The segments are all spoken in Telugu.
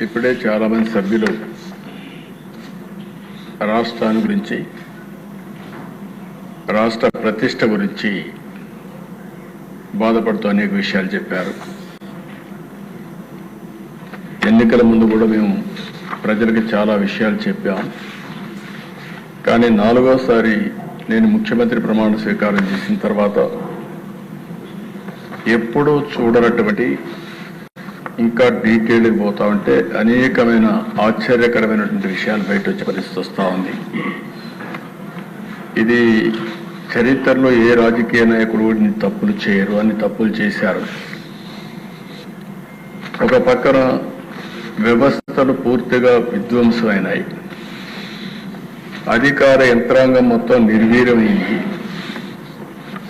ఇప్పుడే చాలామంది సభ్యులు రాష్ట్రాన్ని గురించి రాష్ట్ర ప్రతిష్ట గురించి బాధపడుతూ అనేక విషయాలు చెప్పారు. ఎన్నికల ముందు కూడా మేము ప్రజలకు చాలా విషయాలు చెప్పాం. కానీ నాలుగోసారి నేను ముఖ్యమంత్రి ప్రమాణ స్వీకారం చేసిన తర్వాత ఎప్పుడూ చూడనటువంటి ఇంకా డీటెయిల్కి పోతా ఉంటే అనేకమైన ఆశ్చర్యకరమైనటువంటి విషయాలు బయట వచ్చే పరిస్థితి వస్తూ ఉంది. ఇది చరిత్రలో ఏ రాజకీయ నాయకుడు ఇన్ని తప్పులు చేయరు అన్ని తప్పులు చేశారు. ఒక పక్కన వ్యవస్థలు పూర్తిగా విధ్వంసమైనాయి. అధికార యంత్రాంగం మొత్తం నిర్వీర్యమైంది.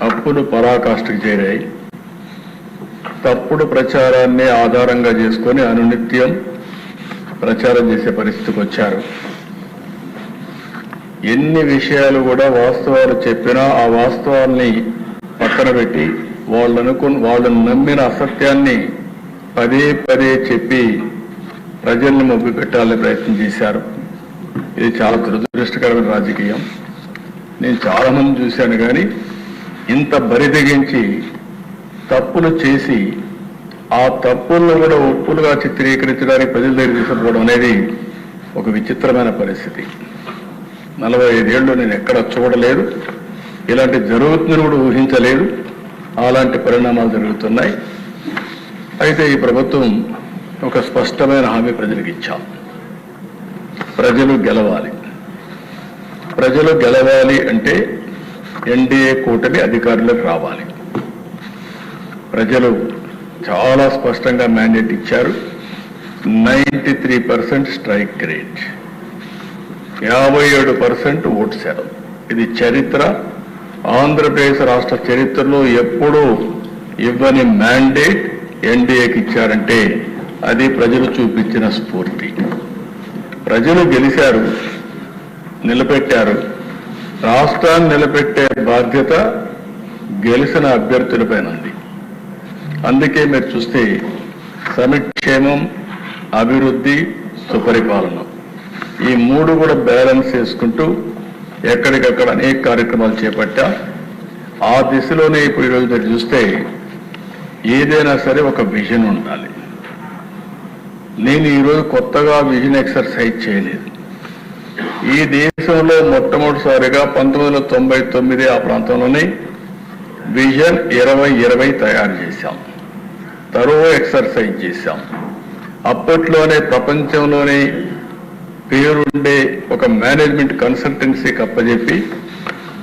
అప్పులు పరాకాష్ఠకు చేరాయి. తప్పుడు ప్రచారాన్ని ఆధారంగా చేసుకొని అనునిత్యం ప్రచారం చేసే పరిస్థితికి వచ్చారు. ఎన్ని విషయాలు కూడా వాస్తవాలు చెప్పినా ఆ వాస్తవాల్ని పక్కన పెట్టి వాళ్ళనుకు వాళ్ళను నమ్మిన అసత్యాన్ని పదే పదే చెప్పి ప్రజల్ని మొబ్బి పెట్టాలని ప్రయత్నం చేశారు. ఇది చాలా దురదృష్టకరమైన రాజకీయం. నేను చాలామంది చూశాను కానీ ఇంత బరిదగించి తప్పులు చేసి ఆ తప్పులను కూడా ఒప్పులుగా చిత్రీకరించడానికి ప్రజల దగ్గర తీసుకుపోవడం అనేది ఒక విచిత్రమైన పరిస్థితి. నలభై ఐదేళ్ళు నేను ఎక్కడ చూడలేదు ఇలాంటి జరుగుతుందని కూడా ఊహించలేదు. అలాంటి పరిణామాలు జరుగుతున్నాయి. అయితే ఈ ప్రభుత్వం ఒక స్పష్టమైన హామీ ప్రజలకు ఇచ్చాం. ప్రజలు గెలవాలి. ప్రజలు గెలవాలి అంటే ఎన్డీఏ కూటమి అధికారులకు రావాలి. ప్రజలు చాలా స్పష్టంగా మ్యాండేట్ ఇచ్చారు. Ninety three percent strike rate. యాభై ఏడు పర్సెంట్ ఓటు శాతం ఇది చరిత్ర. ఆంధ్రప్రదేశ్ రాష్ట్ర చరిత్రలో ఎప్పుడూ ఇవ్వని మ్యాండేట్ ఎన్డీఏకి ఇచ్చారంటే అది ప్రజలు చూపించిన స్ఫూర్తి. ప్రజలు గెలిచారు నిలబెట్టారు. రాష్ట్రాన్ని నిలబెట్టే బాధ్యత గెలిచిన అభ్యర్థులపైన ఉంది అందుకే మీరు చూస్తే సమిక్షేమం అభివృద్ధి సుపరిపాలన. ఈ మూడు కూడా బ్యాలెన్స్ చేసుకుంటూ ఎక్కడికక్కడ అనేక కార్యక్రమాలు చేపట్టా. ఆ దిశలోనే ఇప్పుడు ఈరోజు మీరు చూస్తే ఏదైనా సరే ఒక విజన్ ఉండాలి. నేను ఈరోజు కొత్తగా విజన్ ఎక్సర్సైజ్ చేయలేదు. ఈ దేశంలో మొట్టమొదటిసారిగా పంతొమ్మిది వందల తొంభై తొమ్మిది ఆ ప్రాంతంలోనే విజన్ ఇరవై ఇరవై తయారు చేశాం. తరువు ఎక్సర్సైజ్ చేశాం. అప్పట్లోనే ప్రపంచంలోనే పేరుండే ఒక మేనేజ్మెంట్ కన్సల్టెన్సీకి అప్పచెప్పి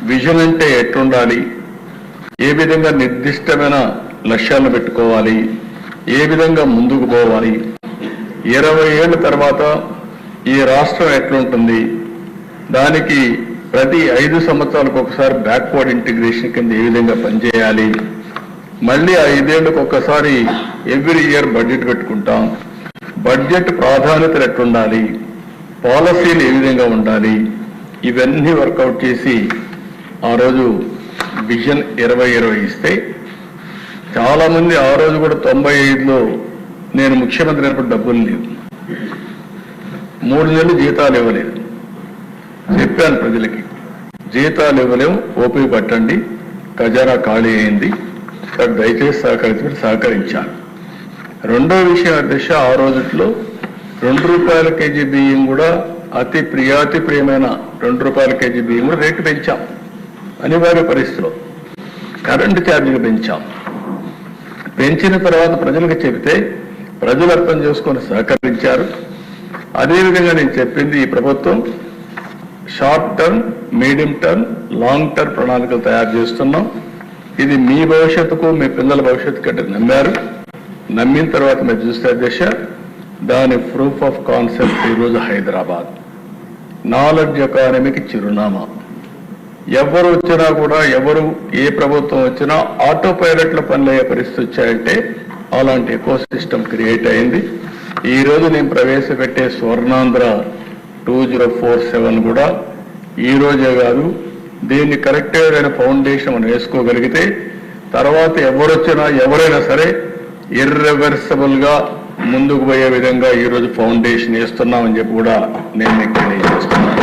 విజన్ అంటే ఎట్లుండాలి? ఏ విధంగా నిర్దిష్టమైన లక్ష్యాలను పెట్టుకోవాలి? ఏ విధంగా ముందుకు పోవాలి? ఇరవై ఏళ్ళ తర్వాత ఈ రాష్ట్రం ఎట్లుంటుంది? దానికి ప్రతి ఐదు సంవత్సరాలకు ఒకసారి బ్యాక్వర్డ్ ఇంటిగ్రేషన్ కింద ఏ విధంగా పనిచేయాలి? మళ్ళీ ఐదేళ్ళకు ఒక్కసారి ఎవ్రీ ఇయర్ బడ్జెట్ పెట్టుకుంటాం బడ్జెట్ ప్రాధాన్యతలు ఎట్లుండాలి? పాలసీలు ఏ విధంగా ఉండాలి? ఇవన్నీ వర్కౌట్ చేసి ఆ రోజు విజన్ ఇరవై ఇరవై ఇస్తే చాలామంది ఆ రోజు కూడా తొంభై ఐదులో నేను ముఖ్యమంత్రి అయినప్పుడు డబ్బులు లేవు. మూడు నెలలు జీతాలు ఇవ్వలేదు. చెప్పాను ప్రజలకి జీతాలు ఇవ్వలేము ఓపిక పట్టండి ఖజానా ఖాళీ అయింది దయచేసి సహకరించమని సహకరించాను రెండో విషయం అధ్యక్ష ఆ రోజుట్లో రెండు రూపాయల కేజీ బియ్యం కూడా అతి ప్రియాతి ప్రియమైన రెండు రూపాయల కేజీ బియ్యం కూడా రేటు పెంచాం. అనివార్య పరిస్థితిలో. కరెంటు ఛార్జీలు పెంచాం. పెంచిన తర్వాత ప్రజలకు చెబితే ప్రజలు అర్థం చేసుకొని సహకరించారు. అదేవిధంగా నేను చెప్పింది ఈ ప్రభుత్వం short term medium term long term ప్రణాళికలు తయారు చేస్తున్నాం. ఇది మీ భవిష్యత్తుకు మీ పిల్లల భవిష్యత్తు కంటే నమ్మారు. నమ్మిన తర్వాత మీరు చూస్తే అధ్యక్ష దాని ప్రూఫ్ ఆఫ్ కాన్సెప్ట్ ఈరోజు హైదరాబాద్. నాలెడ్జ్ ఎకానమీకి చిరునామా. ఎవరు వచ్చినా కూడా ఎవరు ఏ ప్రభుత్వం వచ్చినా ఆటో పైలట్ల పనులయ్యే పరిస్థితి వచ్చాయంటే అలాంటి ఎకో సిస్టమ్ క్రియేట్ అయింది. ఈ రోజు నేను ప్రవేశపెట్టే Swarnandhra two zero four seven కూడా ఈ రోజే కాదు దీన్ని కరెక్ట్గా ఫౌండేషన్ మనం వేసుకోగలిగితే తర్వాత ఎవరొచ్చినా ఎవరైనా సరే ఇర్రివర్సబుల్గా ముందుకు పోయే విధంగా ఈరోజు ఫౌండేషన్ వేస్తున్నామని చెప్పి కూడా నేను మీకు తెలియజేస్తున్నాను.